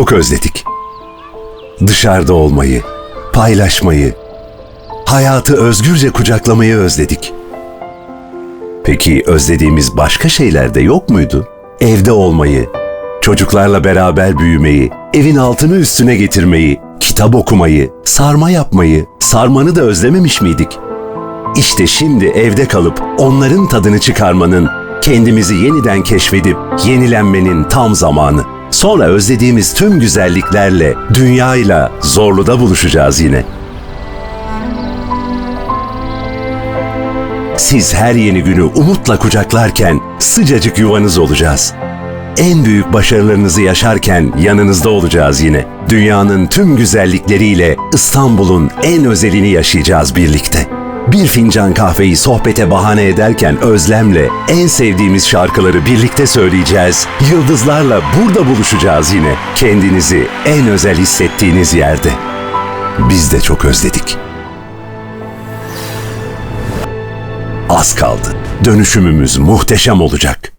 çok özledik. Dışarıda olmayı, paylaşmayı, hayatı özgürce kucaklamayı özledik. Peki özlediğimiz başka şeyler de yok muydu? Evde olmayı, çocuklarla beraber büyümeyi, evin altını üstüne getirmeyi, kitap okumayı, sarma yapmayı, sarmanı da özlememiş miydik? İşte şimdi evde kalıp onların tadını çıkarmanın, kendimizi yeniden keşfedip yenilenmenin tam zamanı. Sonra özlediğimiz tüm güzelliklerle, dünyayla zorluda buluşacağız yine. Siz her yeni günü umutla kucaklarken sıcacık yuvanız olacağız. En büyük başarılarınızı yaşarken yanınızda olacağız yine. Dünyanın tüm güzellikleriyle İstanbul'un en özelini yaşayacağız birlikte. Bir fincan kahveyi sohbete bahane ederken özlemle en sevdiğimiz şarkıları birlikte söyleyeceğiz. Yıldızlarla burada buluşacağız yine. Kendinizi en özel hissettiğiniz yerde. Biz de çok özledik. Az kaldı. Dönüşümümüz muhteşem olacak.